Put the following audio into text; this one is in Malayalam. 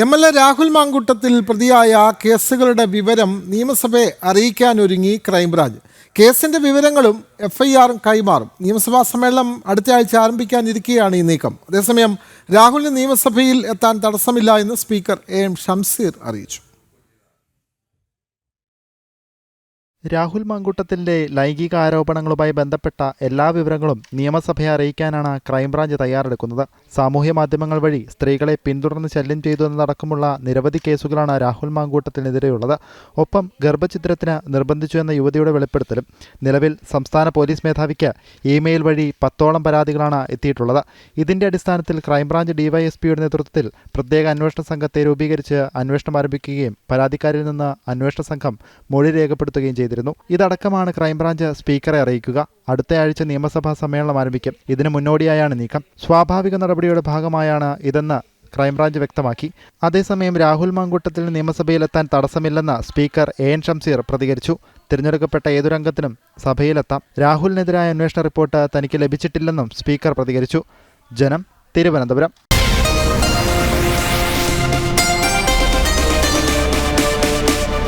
M L A Rahul Mankoottathil പ്രതിയായ കേസുകളുടെ വിവരം നിയമസഭയെ അറിയിക്കാനൊരുങ്ങി ക്രൈംബ്രാഞ്ച്. കേസിന്റെ വിവരങ്ങളും എഫ് ഐ ആറും കൈമാറും. നിയമസഭാ സമ്മേളനം അടുത്ത ആഴ്ച ആരംഭിക്കാനിരിക്കുകയാണ് ഈ നീക്കം. അതേസമയം രാഹുലിന് നിയമസഭയിൽ എത്താൻ തടസ്സമില്ല എന്ന് സ്പീക്കർ എ എം ഷംസീർ അറിയിച്ചു. രാഹുൽ മാങ്കൂട്ടത്തിന്റെ ലൈംഗിക ആരോപണങ്ങളുമായി ബന്ധപ്പെട്ട എല്ലാ വിവരങ്ങളും നിയമസഭയെ അറിയിക്കാനാണ് ക്രൈംബ്രാഞ്ച് തയ്യാറെടുക്കുന്നത്. സാമൂഹ്യ മാധ്യമങ്ങൾ വഴി സ്ത്രീകളെ പിന്തുടർന്ന് ശല്യം ചെയ്തു എന്നതടക്കമുള്ള നിരവധി കേസുകളാണ് രാഹുൽ മാങ്കൂട്ടത്തിനെതിരെയുള്ളത്. ഒപ്പം ഗർഭചിത്രത്തിന് നിർബന്ധിച്ചു എന്ന യുവതിയുടെ വെളിപ്പെടുത്തലും. നിലവിൽ സംസ്ഥാന പോലീസ് മേധാവിക്ക് ഇമെയിൽ വഴി പത്തോളം പരാതികളാണ് എത്തിയിട്ടുള്ളത്. ഇതിന്റെ അടിസ്ഥാനത്തിൽ ക്രൈംബ്രാഞ്ച് ഡിവൈഎസ്പിയുടെ നേതൃത്വത്തിൽ പ്രത്യേക അന്വേഷണ സംഘത്തെ രൂപീകരിച്ച് അന്വേഷണം ആരംഭിക്കുകയും പരാതിക്കാരിൽ നിന്ന് അന്വേഷണ സംഘം മൊഴി രേഖപ്പെടുത്തുകയും ചെയ്തിരുന്നു. ഇതടക്കമാണ് ക്രൈംബ്രാഞ്ച് സ്പീക്കറെ അറിയിക്കുക. അടുത്തയാഴ്ച നിയമസഭാ സമ്മേളനം ആരംഭിക്കും. ഇതിനു മുന്നോടിയായാണ് നീക്കം. സ്വാഭാവിക നടപടിയുടെ ഭാഗമായാണ് ഇതെന്ന് ക്രൈംബ്രാഞ്ച് വ്യക്തമാക്കി. അതേസമയം രാഹുൽ മാങ്കൂട്ടത്തിന് നിയമസഭയിലെത്താൻ തടസ്സമില്ലെന്ന് സ്പീക്കർ എ എൻ ഷംസീർ പ്രതികരിച്ചു. തിരഞ്ഞെടുക്കപ്പെട്ട ഏതു രംഗത്തിനും സഭയിലെത്താം. രാഹുലിനെതിരായ അന്വേഷണ റിപ്പോർട്ട് തനിക്ക് ലഭിച്ചിട്ടില്ലെന്നും സ്പീക്കർ പ്രതികരിച്ചു. ജനം തിരുവനന്തപുരം.